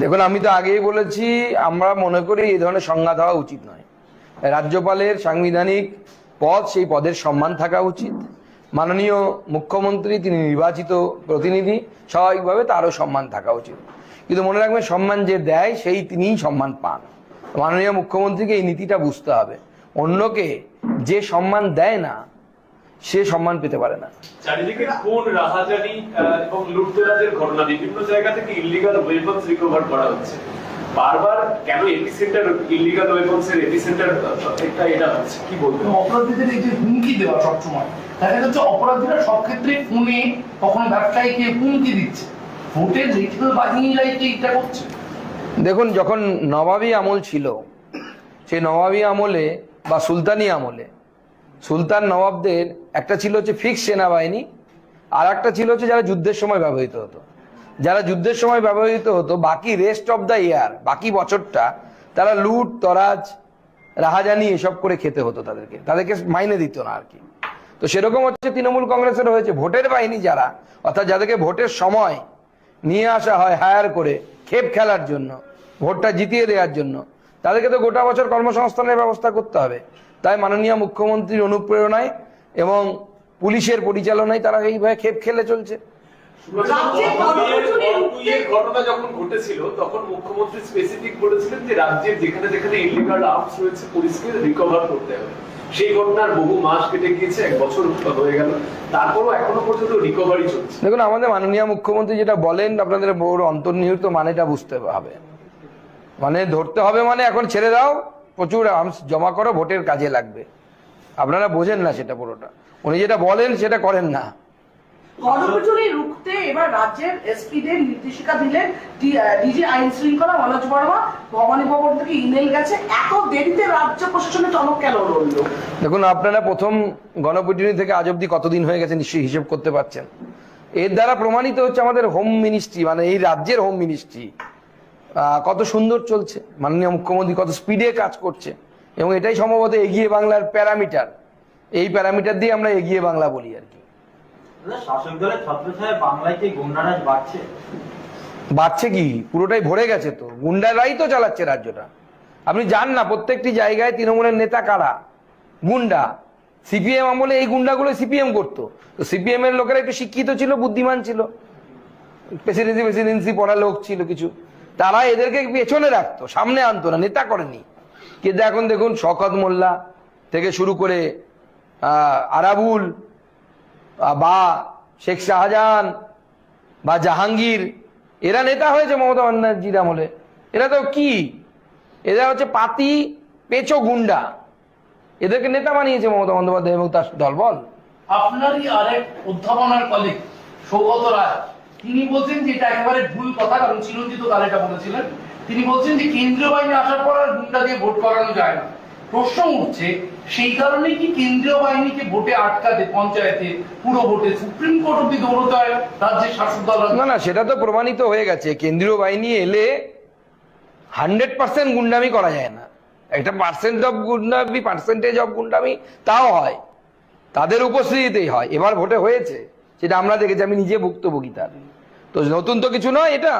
দেখুন, আমি তো আগেই বলেছি, আমরা মনে করি এই ধরনের সংঘাত হওয়া উচিত নয়। রাজ্যপালের সাংবিধানিক পদ, সেই পদের সম্মান থাকা উচিত। মাননীয় মুখ্যমন্ত্রী, তিনি নির্বাচিত প্রতিনিধি, স্বাভাবিকভাবে তারও সম্মান থাকা উচিত। কিন্তু মনে রাখবেন, সম্মান যে দেয়, সেই তিনিই সম্মান পান। মাননীয় মুখ্যমন্ত্রীকে এই নীতিটা বুঝতে হবে। অন্যকে যে সম্মান দেয় না সে সম্মান পেতে পারে না। চারিদিকে খুন রাহাজানি এবং লুটতরাজের ঘটনা। বিভিন্ন জায়গা থেকে ইলিগাল ওয়েপন্স রিকভার করা হচ্ছে। বারবার কেন এপিসেন্টার ইলিগাল ওয়েপন্স এর এপিসেন্টার এটা এটা হচ্ছে। কি অপরাধীদের এই যে হুমকি দেওয়া সবসময় দেখা যাচ্ছে অপরাধীরা সব ক্ষেত্রে ফোনে কখনো ব্যবসায়ীকে হুমকি দিচ্ছে। ভোটের বাহিনীরাই এটা করছে? দেখুন যখন নবাবী আমল ছিল সেই নবাবী আমলে বা সুলতানি আমলে সুলতান নবাবদের, একটা ছিল হচ্ছে ফিক্স সেনাবাহিনী আর একটা ছিল হচ্ছে যারা যুদ্ধের সময় ব্যবহৃত হতো। যারা যুদ্ধের সময় ব্যবহৃত হতো, বাকি রেস্ট অফ দ্য ইয়ার বাকি বছরটা, তারা লুট, তরাজ, রাহাজানি এসব করে খেতে হতো তাদেরকে। তাদেরকে মাইনে দিত না আর কি। তো সেরকম হচ্ছে তৃণমূল কংগ্রেসের হয়েছে ভোটের বাহিনী যারা, অর্থাৎ যাদেরকে ভোটের সময় নিয়ে আসা হয় হায়ার করে, খেপ খেলার জন্য, ভোটটা জিতিয়ে দেওয়ার জন্য তাদেরকে তো গোটা বছর কর্মসংস্থানের ব্যবস্থা করতে হবে। তাই মাননীয় মুখ্যমন্ত্রীর অনুপ্রেরণায় এবং পুলিশের পরিচালনায় তারা এইভাবে খেপ খেলে চলছে। রাজ্যে গণপিটুনি রুখতে- এর ঘটনা যখন ঘটেছিল তখন মুখ্যমন্ত্রী স্পেসিফিক বলেছিলেন যে রাজ্যের যেখানে যেখানে ইলিগাল আর্মস রয়েছে পুলিশকে রিকভার করতে হবে। সেই ঘটনার বহু মাস কেটে গিয়েছে এক বছর হয়ে গেল। তারপরও এখনও পর্যন্ত রিকভারি চলছে। দেখুন আমাদের মাননীয় মুখ্যমন্ত্রী যেটা বলেন আপনাদের বড় অন্তর্নিহিত মানেটা বুঝতে হবে। মানে ধরতে হবে মানে এখন ছেড়ে দাও প্রচুর আর্মস জমা করো ভোটের কাজে লাগবে। আপনারা বোঝেন না সেটা পুরোটা। উনি যেটা বলেন সেটা করেন না। গণপিটুনি রুখতে এবার রাজ্যের এসপিদের নির্দেশিকা দিলেন ডিজি আইন শৃঙ্খলা মনোজ বর্মা। ভবানী ভবন থেকে ইমেল গেছে এত দেরিতে রাজ্য প্রশাসনে টনক কেন রইল? দেখুন আপনারা প্রথম গণপিটুনি থেকে আজ অব্দি কতদিন হয়ে গেছে নিশ্চয়ই হিসেব করতে পারছেন। এর দ্বারা প্রমাণিত হচ্ছে আমাদের হোম মিনিস্ট্রি মানে এই রাজ্যের হোম মিনিস্ট্রি কত সুন্দর চলছে। মাননীয় মুখ্যমন্ত্রী কত স্পিডে কাজ করছে। এবং এটাই সম্ভবত এগিয়ে বাংলার প্যারামিটার। এই প্যারামিটার দিয়ে আমরা এগিয়ে বাংলা বলি আর কি। বাড়ছে? কি? পুরোটাই ভরে গেছে তো। গুন্ডারাই তো চালাচ্ছে রাজ্যটা। আপনি যান না প্রত্যেকটি জায়গায় তৃণমূলের নেতা কারা? গুন্ডা। সিপিএম আমলে এই গুন্ডাগুলো সিপিএম করতো। তো সিপিএম এর লোকেরা একটু শিক্ষিত ছিল বুদ্ধিমান ছিল। প্রেসিডেন্সি প্রেসিডেন্সি পড়া লোক ছিল কিছু। তারা এদেরকে পেছনে রাখতো, সামনে আনতো না, নেতা করেনি। কিন্তু এখন দেখুন শকত মোল্লা থেকে শুরু করে আরাবুল বা শেখ শাহজাহান বা জাহাঙ্গীর, এরা নেতা হয়েছে মমতা বন্দ্যোপাধ্যায়ের আমলে। এরা তো কি? এরা হচ্ছে পাতি পেচো গুন্ডা। এদেরকে নেতা বানিয়েছে মমতা বন্দ্যোপাধ্যায় এবং তার দলবল। আপনারই আরেক উদ্ভাবনার কলিগ সৌগত রায়। তিনি বলছেন যে এটা একেবারে ভুল কথা, কারণ চিরঞ্জিত কাল এটা বলেছিলেন। তিনি বলছেন যে কেন্দ্রীয় বাহিনী আসার পর আর গুন্ডা দিয়ে ভোট করানো যায় না। প্রশ্ন উঠছে, সেই কারণে কি কেন্দ্রীয় বাহিনীকে ভোটে আটকাতে, পঞ্চায়েতে, পুরো ভোটে সুপ্রিম কোর্ট অব্দি দৌড়তে হয় রাজ্যের শাসক দল? না না, সেটা তো প্রমাণিত হয়ে গেছে। কেন্দ্রীয় বাহিনী এলে হান্ড্রেড পার্সেন্ট গুন্ডামি করা যায় না। একটা পার্সেন্ট অফ গুন্ডামি, পার্সেন্টেজ অফ গুন্ডামি তাও হয়। তাদের উপস্থিতিতেই হয়। এবার ভোটে হয়েছে, সেটা আমরা দেখেছি। আমি নিজে ভুক্তভোগী তার। তো নতুন তো কিছু নয় এটা।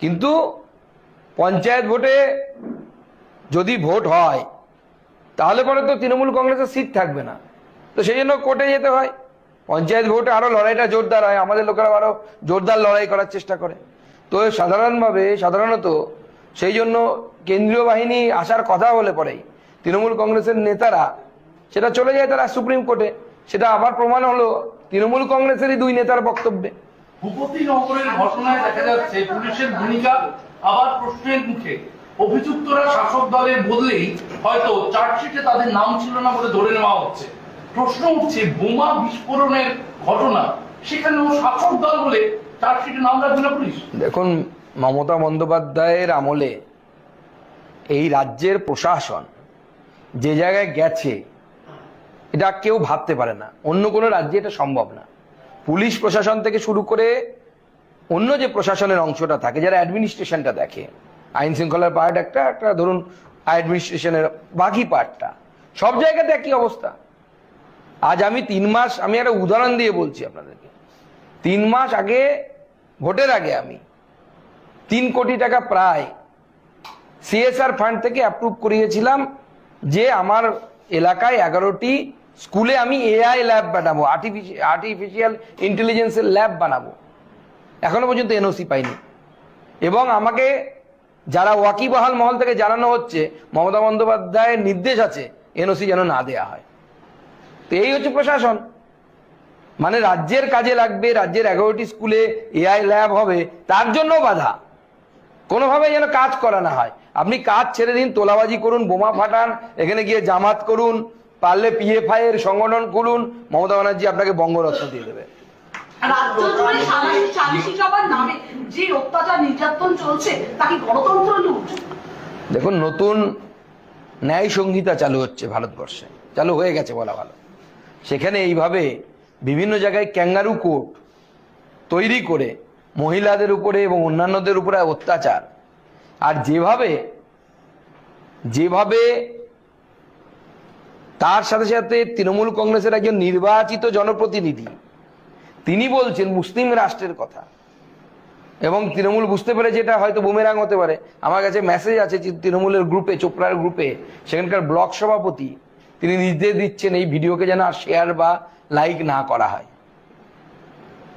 কিন্তু পঞ্চায়েত ভোটে যদি ভোট হয়, তাহলে পরে তো তৃণমূল কংগ্রেসের সিট থাকবে না। তো সেই জন্য কোর্টে যেতে হয়। পঞ্চায়েত ভোটে আরও লড়াইটা জোরদার হয়। আমাদের লোকেরা আরও জোরদার লড়াই করার চেষ্টা করে। তো সাধারণভাবে, সাধারণত সেই জন্য কেন্দ্রীয় বাহিনী আসার কথা বলে পরেই তৃণমূল কংগ্রেসের নেতারা, সেটা চলে যায় তারা সুপ্রিম কোর্টে। সেটা আবার প্রমাণ হলো তৃণমূল কংগ্রেসেরই দুই নেতার বক্তব্যে। ভূপতি নগরের ঘটনায় দেখা যাচ্ছে পুলিশের ভূমিকা আবার প্রশ্নের মুখে। অভিযুক্তরা শাসক দলের বদলেই হয়তো চার্জশিটে তাদের নাম ছিল না বলে ধরে নেওয়া হচ্ছে। প্রশ্ন উঠছে, বোমা বিস্ফোরণের ঘটনা। সেখানেও শাসক দল বলে চার্জশিটে নাম রাখবে না পুলিশ? দেখুন, মমতা বন্দ্যোপাধ্যায়ের আমলে এই রাজ্যের প্রশাসন যে জায়গায় গেছে, এটা কেউ ভাবতে পারে না। অন্য কোনো রাজ্যে এটা সম্ভব না। পুলিশ প্রশাসন থেকে শুরু করে অন্য যে প্রশাসনের অংশটা থাকে, যারা অ্যাডমিনিস্ট্রেশনটা দেখে, আইন শৃঙ্খলার পার্ট একটা একটা ধরুন অ্যাডমিনিস্ট্রেশনের বাকি পার্টটা সব জায়গাতে একই অবস্থা। আজ আমি তিন মাস, আমি একটা উদাহরণ দিয়ে বলছি আপনাদেরকে। তিন মাস আগে, ভোটের আগে আমি তিন কোটি টাকা প্রায় সিএসআর ফান্ড থেকে অ্যাপ্রুভ করিয়েছিলাম যে আমার এলাকায় এগারোটি স্কুলে আমি এআই ল্যাব বানাবো আর্টিফিশিয়াল ইন্টেলিজেন্সের ল্যাব বানাবো। এখনও পর্যন্ত এনওসি পাইনি। এবং আমাকে যারা ওয়াকিবহাল মহল থেকে জানানো হচ্ছে, মমতা বন্দ্যোপাধ্যায়ের নির্দেশ আছে এনওসি যেন না দেয়া হয়। তো এই হচ্ছে প্রশাসন। মানে রাজ্যের কাজে লাগবে, রাজ্যের এগারোটি স্কুলে এআই ল্যাব হবে, তার জন্য বাধা। কোনোভাবে যেন কাজ করা না হয়। আপনি কাজ ছেড়ে দিন, তোলাবাজি করুন, বোমা ফাটান, এখানে গিয়ে জামাত করুন পারলে পিএফআই এর সংগঠন করুন মমতা ব্যানার্জি আপনাকে বঙ্গরত্ন দিয়ে দেবে। দেখুন নতুন ন্যায় সংহিতা চালু হচ্ছে ভারতবর্ষে। চালু হয়ে গেছে বলা ভালো। সেখানে এইভাবে বিভিন্ন জায়গায় ক্যাঙ্গারু কোর্ট তৈরি করে মহিলাদের উপরে এবং অন্যান্যদের উপরে অত্যাচার। আর যেভাবে যেভাবে তার সাথে সাথে তৃণমূল কংগ্রেসের একজন নির্বাচিত জনপ্রতিনিধি, তিনি বলছেন মুসলিম রাষ্ট্রের কথা। এবং তৃণমূল বুঝতে পেরেছে এটা হয়তো বুমেরাং হতে পারে। আমার কাছে মেসেজ আছে তৃণমূলের গ্রুপে, চোপড়ার গ্রুপে, সেখানকার ব্লক সভাপতি, তিনি নির্দেশ দিচ্ছেন এই ভিডিওকে যেন আর শেয়ার বা লাইক না করা হয়।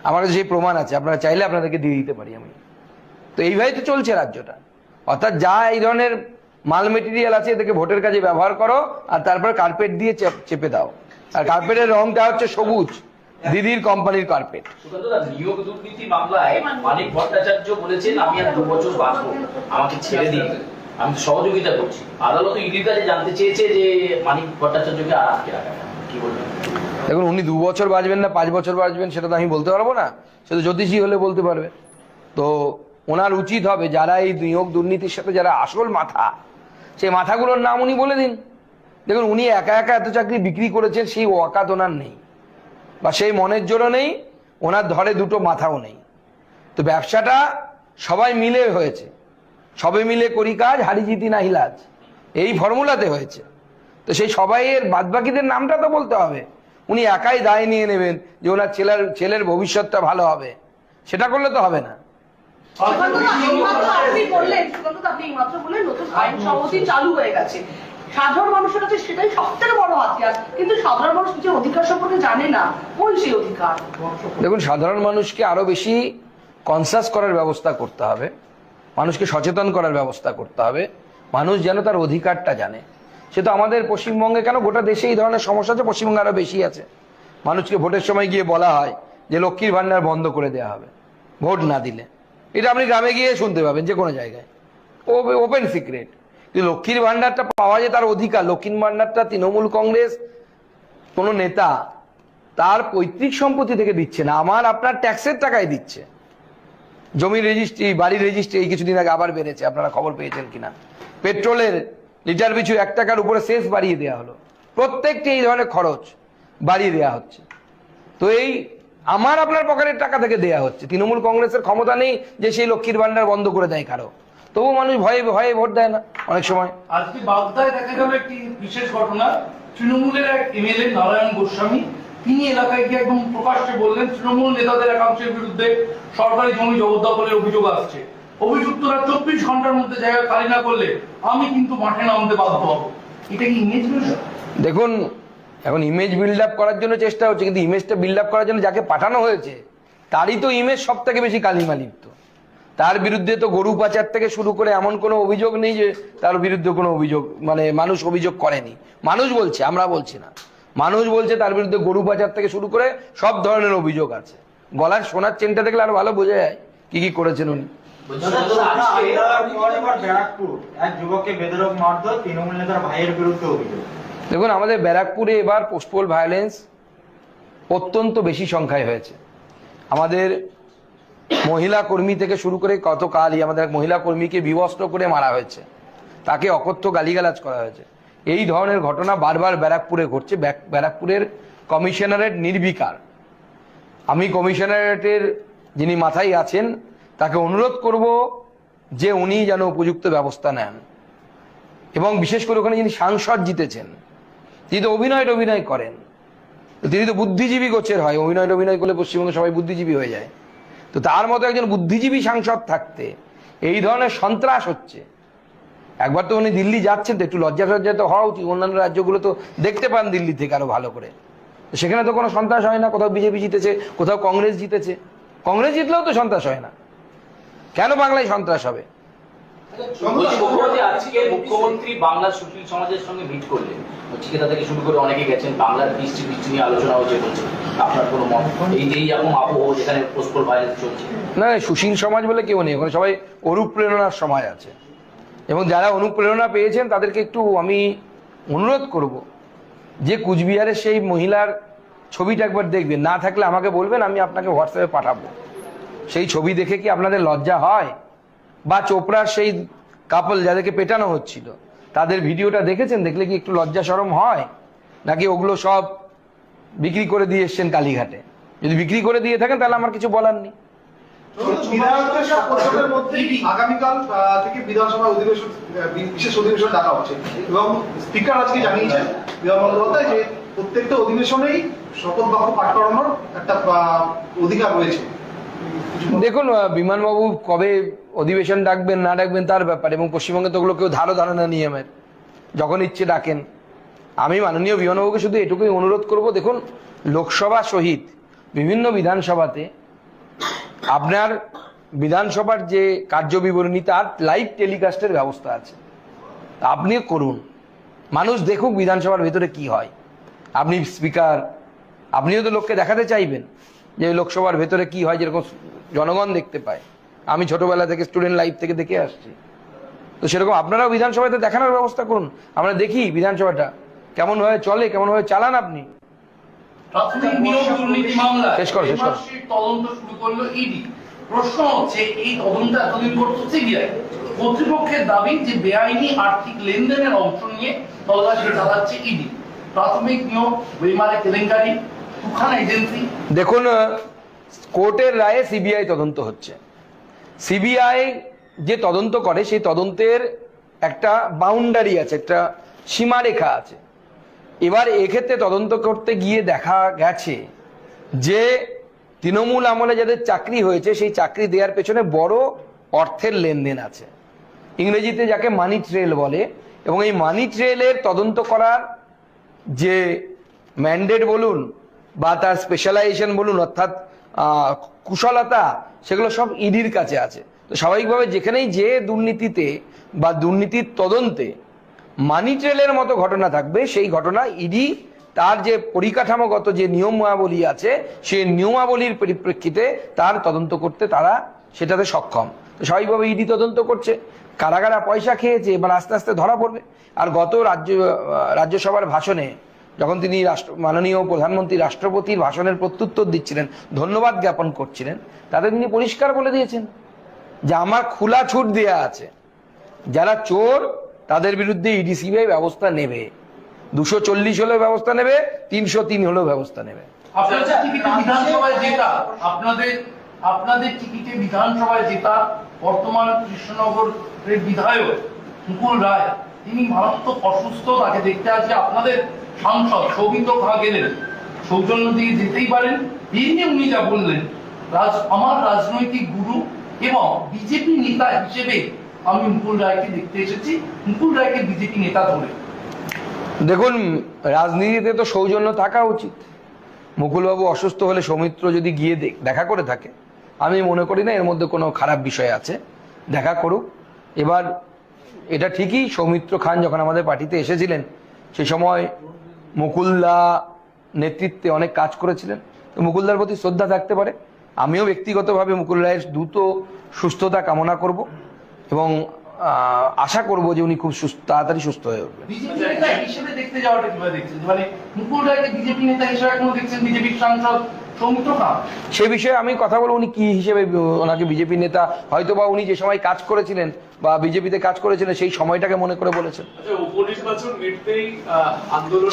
আমার কাছে সেই প্রমাণ আছে, আপনারা চাইলে আপনাদেরকে দিয়ে দিতে পারি আমি। তো এইভাবেই তো চলছে রাজ্যটা। অর্থাৎ যা এই ধরনের মাল মেটেরিয়াল আছে এদেরকে ভোটের কাজে ব্যবহার করো আর তারপর কার্পেট দিয়ে চেপ- দাও। আর কার্পেটের রংটা হচ্ছে সবুজ দিদির কোম্পানির কার্পেট নিয়োগ দুর্নীতি মামলায় মানিক ভট্টাচার্য বলেছেন আমি আর দু বছর বাঁচবো আমাকে ছেড়ে দিন। আমি সহযোগিতা করছি। আদালত ইডির কাছে জানতে চেয়েছে যে মানিক ভট্টাচার্যকে আর আটকে রাখা কি বলবেন? দেখুন উনি দু বছর বাঁচবেন না পাঁচ বছর বাঁচবেন সেটা তো আমি বলতে পারব না। সে তো জ্যোতিষী হলে বলতে পারবে। তো ওনার উচিত হবে যারা এই নিয়োগ দুর্নীতির সাথে যারা আসল মাথা সেই মাথাগুলোর নাম উনি বলে দিন। দেখুন, উনি একা একা এত চাকরি বিক্রি করেছেন, সেই ওয়াকাত ওনার নেই। বা সেই মনের জোরও নেই, ওনার ধরে দুটো মাথাও নেই। তো ব্যবসাটা সবাই মিলে হয়েছে। সবে মিলে করি কাজ, হারি জিতি না হিলাজ এই ফর্মুলাতে হয়েছে। তো সেই সবাইয়ের বাদবাকিদের নামটা তো বলতে হবে। উনি একাই দায় নিয়ে নেবেন যে ওনার ছেলের ছেলের ভবিষ্যৎটা ভালো হবে। সেটা করলে তো হবে না। আপনি বললেন সুকান্ত আপনি এইমাত্র বললেন নতুন আইন সমিতি চালু হয়ে গেছে। সাধারণ মানুষের কাছে সেটাই সব বড় হাতিয়ার কিন্তু সাধারণ মানুষ নিজের অধিকার সম্পর্কে জানে না কোন সেই অধিকার? দেখুন সাধারণ মানুষকে আরও বেশি কনসাস করার ব্যবস্থা করতে হবে মানুষকে সচেতন করার ব্যবস্থা করতে হবে মানুষ যেন তার অধিকারটা জানে। সে তো আমাদের পশ্চিমবঙ্গে কেন গোটা দেশে এই ধরনের সমস্যা আছে পশ্চিমবঙ্গে আরও বেশি আছে। মানুষকে ভোটের সময় গিয়ে বলা হয় যে লক্ষ্মীর ভান্ডার বন্ধ করে দেওয়া হবে ভোট না দিলে। এটা আপনি গ্রামে গিয়ে শুনতে পাবেন, যে কোনো জায়গায়। Open secret. কিন্তু লক্ষ্মীর ভান্ডারটা পাওয়া যায়, তার অধিকার। লক্ষ্মীর ভান্ডারটা তৃণমূল কংগ্রেস, কোনো নেতা তার পৈতৃক সম্পত্তি থেকে দিচ্ছে না, আমার আপনার ট্যাক্সের টাকায় দিচ্ছে। জমির রেজিস্ট্রি বাড়ির রেজিস্ট্রি এই কিছুদিন আগে আবার বেড়েছে, আপনারা খবর পেয়েছেন কিনা। পেট্রোলের লিটার পিছু এক টাকার উপরে শেষ বাড়িয়ে দেওয়া হলো। প্রত্যেকটি এই ধরনের খরচ বাড়িয়ে দেওয়া হচ্ছে। তো এই আমার আপনার পকেটের টাকা থেকে দেয়া হচ্ছে। তৃণমূল কংগ্রেসের ক্ষমতা নেই যে সেই লক্ষ্মীর ভান্ডার বন্ধ করে দেয় কারও। তবু মানুষ ভয়ে ভয়ে ভোট দেয় না অনেক সময়। আজকে বাগদায় দেখা গেল একটি বিশেষ ঘটনা। তৃণমূলের এক এমএলএ নারায়ণ গোস্বামী তিনি এলাকায় গিয়ে একদম প্রকাশ্যে বললেন তৃণমূল নেতাদের একাংশের বিরুদ্ধে সরকারি জমি জবরদখলের অভিযোগ আসছে। অভিযুক্তরা চব্বিশ ঘণ্টার মধ্যে জায়গা খালি না করলে আমি কিন্তু মাঠে নামতে বাধ্য হব। এটা কি ইমেজ দেখুন এখন ইমেজ বিল্ড আপ করার জন্য চেষ্টা হচ্ছে, কিন্তু ইমেজটা বিল্ড আপ করার জন্য যাকে পাঠানো হয়েছে, তারই তো ইমেজ সব থেকে বেশি কালিমা লিপ্ত। তার বিরুদ্ধে তো গরু পাচার থেকে শুরু করে এমন কোনো অভিযোগ নেই যে তার বিরুদ্ধে কোনো অভিযোগ মানে মানুষ অভিযোগ করেনি। মানুষ বলছে, আমরা বলছি না। মানুষ বলছে তার বিরুদ্ধে গরু পাচার থেকে শুরু করে সব ধরনের অভিযোগ আছে। গলার সোনার চেনটা দেখলে আরও ভালো বোঝা যায় কি কি করেছেন উনি। যুবককে বেদরক তৃণমূল নেতার ভাইয়ের বিরুদ্ধে অভিযোগ। দেখুন, আমাদের ব্যারাকপুরে এবার পোস্টপোল ভায়োলেন্স অত্যন্ত বেশি সংখ্যায় হয়েছে। আমাদের মহিলা কর্মী থেকে শুরু করে গতকালই আমাদের এক মহিলা কর্মীকে বিবস্ত্র করে মারা হয়েছে। তাকে অকথ্য গালিগালাজ করা হয়েছে। এই ধরনের ঘটনা বারবার ব্যারাকপুরে ঘটছে। ব্যারাকপুরের কমিশনারেট নির্বিকার। আমি কমিশনারেটের যিনি মাথায় আছেন, তাকে অনুরোধ করব যে উনি যেন উপযুক্ত ব্যবস্থা নেন। এবং বিশেষ করে ওখানে যিনি সাংসদ জিতেছেন তিনি তো অভিনয় অভিনয় করেন তিনি তো বুদ্ধিজীবী গোছের হয়, অভিনয় অভিনয় করলে পশ্চিমবঙ্গে সবাই বুদ্ধিজীবী হয়ে যায়। তো তার মতো একজন বুদ্ধিজীবী সাংসদ থাকতে এই ধরনের সন্ত্রাস হচ্ছে। একবার তো উনি দিল্লি যাচ্ছেন, তো একটু লজ্জা সজ্জা তো হওয়া উচিত, অন্যান্য রাজ্যগুলো তো দেখতে পান দিল্লি থেকে আরও ভালো করে। সেখানে তো কোনো সন্ত্রাস হয় না, কোথাও বিজেপি জিতেছে, কোথাও কংগ্রেস জিতেছে। কংগ্রেস জিতলেও তো সন্ত্রাস হয় না। কেন বাংলায় সন্ত্রাস হবে? মুখ্যমন্ত্রী আজকে মুখ্যমন্ত্রী বাংলার সুশীল সমাজের সঙ্গে মিট করলেন। চিকিৎসা থেকে শুরু করে অনেকে গেছেন বাংলার বৃষ্টি বৃষ্টি নিয়ে আলোচনা হচ্ছে বলছে আপনার কোনো মত? এই যে এইরকম আবহ যেখানে পোস্টপোল ভাইরাস চলছে। না সুশীল সমাজ বলে কেউ নেই ওখানে সবাই অনুপ্রেরণার সমাজ আছে। এবং যারা অনুপ্রেরণা পেয়েছেন তাদেরকে একটু আমি অনুরোধ করব যে কুচবিহারের সেই মহিলার ছবিটা একবার দেখবেন। না থাকলে আমাকে বলবেন আমি আপনাকে হোয়াটসঅ্যাপে পাঠাবো। সেই ছবি দেখে কি আপনাদের লজ্জা হয়? বা চোপড়ার সেই কাপল যাদেরকে পেটানো হচ্ছিল, তাদের ভিডিওটা দেখেছেন? দেখলে কি একটু লজ্জা সরম হয়? নাকি ওগুলো সব বিক্রি করে দিয়ে এসছেন কালীঘাটে? যদি বিক্রি করে দিয়ে থাকেন, তাহলে আমার কিছু বলার নেই। প্রত্যেকটা শপথ বাক্য পাঠ করানোর একটা অধিকার রয়েছে। দেখুন বিমানবাবু কবে অধিবেশন ডাকবেন, না ডাকবেন তার ব্যাপার, এবং পশ্চিমবঙ্গে তো ওগুলো কেউ ধারো ধারণা নিয়মের, যখন ইচ্ছে ডাকেন। আমি মাননীয় বিমানবাবুকে শুধু এটুকুই অনুরোধ করব, দেখুন, লোকসভা সহিত বিভিন্ন বিধানসভাতে আপনার বিধানসভার যে কার্যবিবরণী, তার লাইভ টেলিকাস্টের ব্যবস্থা আছে। আপনিও করুন। মানুষ দেখুক বিধানসভার ভেতরে কি হয়। আপনি স্পিকার, আপনিও তো লোককে দেখাতে চাইবেন। যে লোকসভার ভেতরে কি হয় যেরকম জনগণ দেখতে পায়। আমি ছোটবেলা থেকে স্টুডেন্ট লাইফ থেকে দেখে আসছি। তো সেরকম আপনারাও বিধানসভাতে দেখানোর ব্যবস্থা করুন। আমরা দেখি বিধানসভাটা। কেমনভাবে চলে কেমনভাবে চালান আপনি। প্রাথমিক নিয়োগ দুর্নীতি মামলায় শেষ করো, শেষ করো। তদন্ত শুরু করল ইডি। প্রশ্ন হচ্ছে এই তদন্ত এতদিন করতো সিবিআই। কর্তৃপক্ষের দাবি যে বেআইনি আর্থিক লেনদেনের অংশ নিয়ে তল্লাশি চালাচ্ছে ইডি। প্রাথমিক নিয়োগ বেমারে কেলেঙ্কারি। দেখুন কোর্টের রায়ে সিবিআই তদন্ত হচ্ছে। সিবিআই যে তদন্ত করে, সেই তদন্তের একটা বাউন্ডারি আছে, একটা সীমারেখা আছে। এবার এক্ষেত্রে তদন্ত করতে গিয়ে দেখা গেছে যে তৃণমূল আমলে যাদের চাকরি হয়েছে, সেই চাকরি দেওয়ার পেছনে বড় অর্থের লেনদেন আছে। ইংরেজিতে যাকে মানি ট্রেল বলে, এবং এই মানি ট্রেলের তদন্ত করার যে ম্যান্ডেট বলুন বা তার স্পেশালাইজেশন বলুন, অর্থাৎ কুশলতা, সেগুলো সব ইডির কাছে আছে। তো স্বাভাবিকভাবে যেখানেই যে দুর্নীতিতে বা দুর্নীতির তদন্তে মানি ট্রেলের মতো ঘটনা থাকবে, সেই ঘটনা ইডি তার যে পরিকাঠামোগত যে নিয়মাবলী আছে, সেই নিয়মাবলীর পরিপ্রেক্ষিতে তার তদন্ত করতে তারা সেটাতে সক্ষম। তো স্বাভাবিকভাবে ইডি তদন্ত করছে কারা কারা পয়সা খেয়েছে, এবার আস্তে আস্তে ধরা পড়বে। আর গত রাজ্য রাজ্যসভার ভাষণে যখন তিনি রাষ্ট্র মাননীয় প্রধানমন্ত্রী রাষ্ট্রপতির ভাষণের প্রত্যুত্তর দিচ্ছিলেন ধন্যবাদ জ্ঞাপন করছিলেন তাতে তিনি পরিষ্কার বলে দিয়েছেন যে আমার খোলা ছুট দেয়া আছে। যারা চোর তাদের বিরুদ্ধে ইডি সিবিআই ব্যবস্থা নেবে। দুশো চল্লিশ হলেও ব্যবস্থা নেবে তিনশো তিন হলেও ব্যবস্থা নেবে। আপনাদের টিকিটে বিধানসভায় জেতা আপনাদের আপনাদের টিকিটে বিধানসভায় জেতা বর্তমান কৃষ্ণনগরের বিধায়ক মুকুল রায় তিনি মারাত্মক অসুস্থ তাকে দেখতে আসে আপনাদের সাংসদ সৌমিত্র খা গেলেন সৌজন্য দিয়ে যেতেই পারেন এই উনি যা বললেন, রাজ, আমার রাজনৈতিক গুরু এবং বিজেপি নেতা হিসেবে আমি মুকুল রায়কে দেখতে এসেছি। মুকুল রায়কে বিজেপি নেতা ধরে। দেখুন, রাজনীতিতে তো সৌজন্য থাকা উচিত। মুকুলবাবু অসুস্থ হলে সৌমিত্র যদি গিয়ে দেখা করে থাকে, আমি মনে করি না এর মধ্যে কোনো খারাপ বিষয় আছে। দেখা করুক। এবার এটা ঠিকই সৌমিত্র খান যখন আমাদের পার্টিতে এসেছিলেন, সে সময় মুকুলদা নেতৃত্বে অনেক কাজ করেছিলেন। তো মুকুলদার প্রতি শ্রদ্ধা থাকতে পারে। আমিও ব্যক্তিগতভাবে মুকুল রায়ের দ্রুত সুস্থতা কামনা করব এবং আশা করব যে উনি খুব সুস্থ তাড়াতাড়ি সুস্থ হয়ে উঠবেন। বিজেপি নেতা হিসেবে দেখতে যাওয়াটা দেখছেন? মানে মুকুল বিজেপি নেতা হিসেবে এখনও দেখছেন বিজেপির সাংসদ সে বিষয়ে আমি কথা বলব উনি কি হিসেবে ওনাকে বিজেপি নেতা হয়তো বা উনি যে সময় কাজ করেছিলেন বা বিজেপিতে কাজ করেছিলেন সেই সময়টাকে মনে করে বলেছেন। আচ্ছা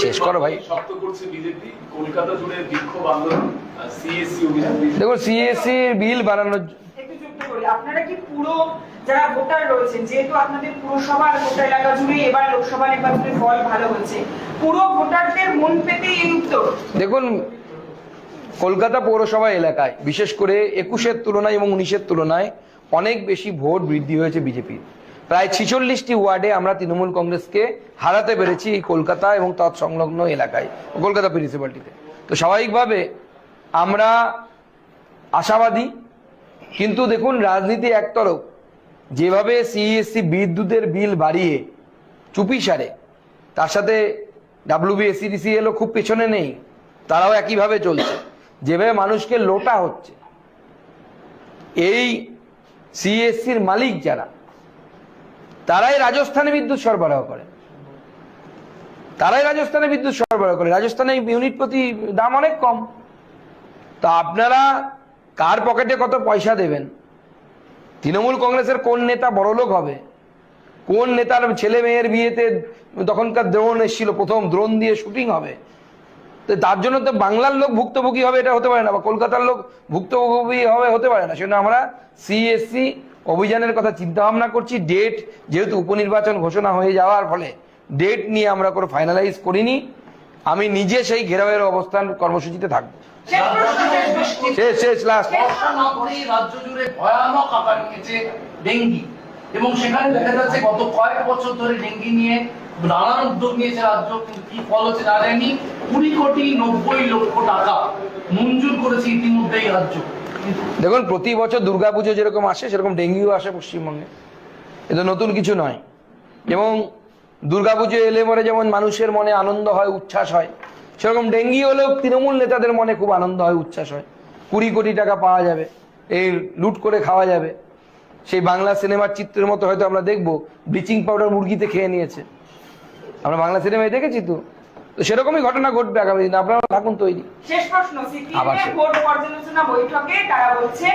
শেষ করো ভাই। মাধ্যমে শক্ত করছে বিজেপি। কলকাতা জুড়ে বিক্ষোভ আন্দোলন সিএসসি অভিযান দেখুন সিএসসি বিল বানানোর একটু যুক্ত করি আপনারা কি পুরো যারা ভোটার রয়েছেন যেহেতু আপনাদের পুরসভার গোটা এলাকা জুড়ে এবার লোকসভা নির্বাচনের ফল ভালো হয়েছে পুরো ভোটারদের মন পেতে এই উত্তর দেখুন, কলকাতা পৌরসভা এলাকায়, বিশেষ করে একুশের তুলনায় এবং উনিশের তুলনায় অনেক বেশি ভোট বৃদ্ধি হয়েছে বিজেপির প্রায় ছিচল্লিশটি ওয়ার্ডে আমরা তৃণমূল কংগ্রেসকে হারাতে পেরেছি এই কলকাতা এবং তৎসংলগ্ন এলাকায়, কলকাতা মিউনিসিপ্যালিটিতে তো স্বাভাবিকভাবে আমরা আশাবাদী, কিন্তু দেখুন, রাজনীতি একতরফ। যেভাবে সিএসসি বিদ্যুতের বিল বাড়িয়ে চুপি সারে, তার সাথে ডাব্লিউবিএসিডিসিএলও খুব পেছনে নেই, তারাও একইভাবে চলছে। যেভাবে মানুষকে লোটা হচ্ছে, এই সিএসসির মালিক যারা, তারাই রাজস্থানে বিদ্যুৎ সরবরাহ করে। তারাই রাজস্থানে বিদ্যুৎ সরবরাহ করে। রাজস্থানে ইউনিট প্রতি দাম অনেক কম। তা আপনারা কার পকেটে কত পয়সা দেবেন? তৃণমূল কংগ্রেসের কোন নেতা বড়লোক হবে? কোন নেতার ছেলে মেয়ের বিয়েতে তখনকার দ্রোণ এসেছিল, প্রথম দ্রোণ দিয়ে শুটিং হবে? তো তার জন্য তো বাংলার লোক ভুক্তভোগী হবে, এটা হতে পারে না, বা কলকাতার লোক ভুক্তভোগী হবে, হতে পারে না। সেজন্য আমরা সিএসসি অভিযানের কথা চিন্তা ভাবনা করছি। ডেট যেহেতু উপনির্বাচন ঘোষণা হয়ে যাওয়ার ফলে ডেট নিয়ে আমরা কোনো ফাইনালাইজ করিনি। আমি নিজে সেই ঘেরাওয়ের অবস্থান কর্মসূচিতে থাকব। শেষ শেষ প্রশ্ন। শেষ শেষ লাস্ট বর্ষা না করেই রাজ্য জুড়ে ভয়ানক আকার নিয়েছে ডেঙ্গি। এবং সেখানে দেখা যাচ্ছে গত কয়েক বছর ধরে ডেঙ্গি নিয়ে নানান উদ্যোগ নিয়েছে রাজ্য কিন্তু কি ফল হচ্ছে না জানি কুড়ি কোটি নব্বই লক্ষ টাকা মঞ্জুর করেছে ইতিমধ্যেই রাজ্য। দেখুন প্রতি বছর দুর্গাপুজো যেরকম আসে সেরকম ডেঙ্গিও আসে পশ্চিমবঙ্গে। এটা নতুন কিছু নয়। এবং দুর্গাপুজো এলে পরে যেমন মানুষের মনে আনন্দ হয় উচ্ছ্বাস হয় সেরকম ডেঙ্গি হলেও তৃণমূল নেতাদের মনে খুব আনন্দ হয়, উচ্ছ্বাস হয়। কুড়ি কোটি টাকা পাওয়া যাবে, এই লুট করে খাওয়া যাবে। সেই বাংলা সিনেমার চিত্রের মতো হয়তো আমরা দেখব, ব্লিচিং পাউডার মুরগিতে খেয়ে নিয়েছে। আমরা বাংলা সিনেমায় দেখেছি তো? তো সেরকমই ঘটনা ঘটবে আগামী দিনে। আপনারা থাকুন তৈরি শেষ প্রশ্ন সিপিএম শেষ। ভোট পর্যালোচনা বৈঠকে তারা বলছে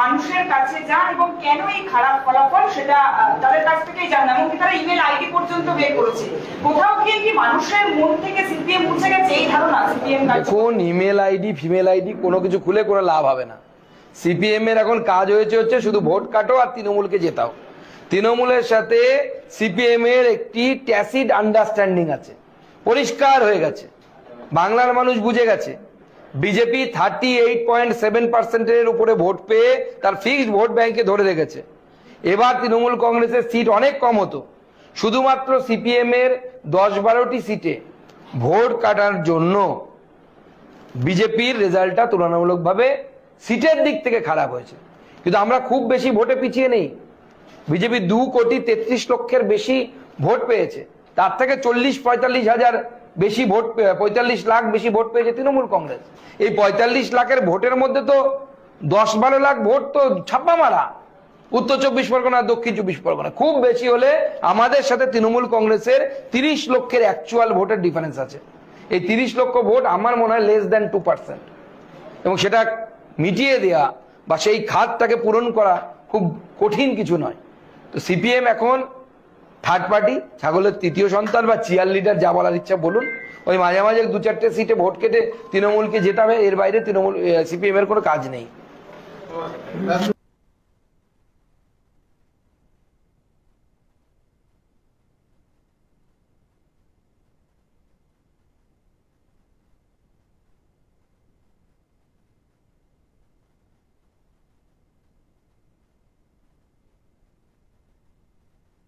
মানুষের কাছে যান এবং কেন এই খারাপ ফলাফল সেটা তাদের কাছ থেকেই জান এমনকি তারা ইমেল আইডি পর্যন্ত বের করেছে। কোথাও গিয়ে কি মানুষের মন থেকে সিপিএম মুছে গেছে? এই ধারণা সিপিএম দেখুন ইমেল আইডি ফিমেল আইডি কোনো কিছু খুলে কোনো লাভ হবে না। সিপিএম এর এখন কাজ হয়েছে হচ্ছে শুধু ভোট কাটো আর তৃণমূলকে জেতাও। তৃণমূলের সাথে সিপিএম এর একটি ট্যাসিড আন্ডারস্ট্যান্ডিং আছে। পরিষ্কার হয়ে গেছে। বাংলার মানুষ বুঝে গেছে। BJP thirty eight point seven পার্সেন্টের উপরে ভোট পেয়ে তার ফিক্সড ভোট ব্যাংকে ধরে রেখেছে। এবার তৃণমূল কংগ্রেসের সিট অনেক কম হতো। শুধুমাত্র সিপিএম এর দশ বারোটি সিটে ভোট কাটার জন্য বিজেপির রেজাল্টটা তুলনামূলকভাবে সিটের দিক থেকে খারাপ হয়েছে। কিন্তু আমরা খুব বেশি ভোটে পিছিয়ে নেই। বিজেপি দু কোটি তেত্রিশ লক্ষের বেশি ভোট পেয়েছে। তার থেকে চল্লিশ, পঁয়তাল্লিশ হাজার বেশি ভোট পঁয়তাল্লিশ লাখ বেশি ভোট পেয়েছে তৃণমূল কংগ্রেস। এই পঁয়তাল্লিশ লাখের ভোটের মধ্যে তো দশ বারো লাখ ভোট তো ছাপ্পা মারা। উত্তর চব্বিশ পরগনা, দক্ষিণ চব্বিশ পরগনা। খুব বেশি হলে আমাদের সাথে তৃণমূল কংগ্রেসের তিরিশ লক্ষের অ্যাকচুয়াল ভোটের ডিফারেন্স আছে। এই তিরিশ লক্ষ ভোট আমার মনে হয় লেস দ্যান টু পার্সেন্ট এবং সেটা মিটিয়ে দেয়া বা সেই খাতটাকে পূরণ করা খুব কঠিন কিছু নয়। তো সিপিএম এখন থার্ড পার্টি ছাগলের তৃতীয় সন্তান বা চিয়ার লিডার যা বলার ইচ্ছা বলুন। ওই মাঝে মাঝে দু চারটে সিটে ভোট কেটে তৃণমূলকে যেতে হবে এর বাইরে তৃণমূল সিপিএম এর কোনো কাজ নেই।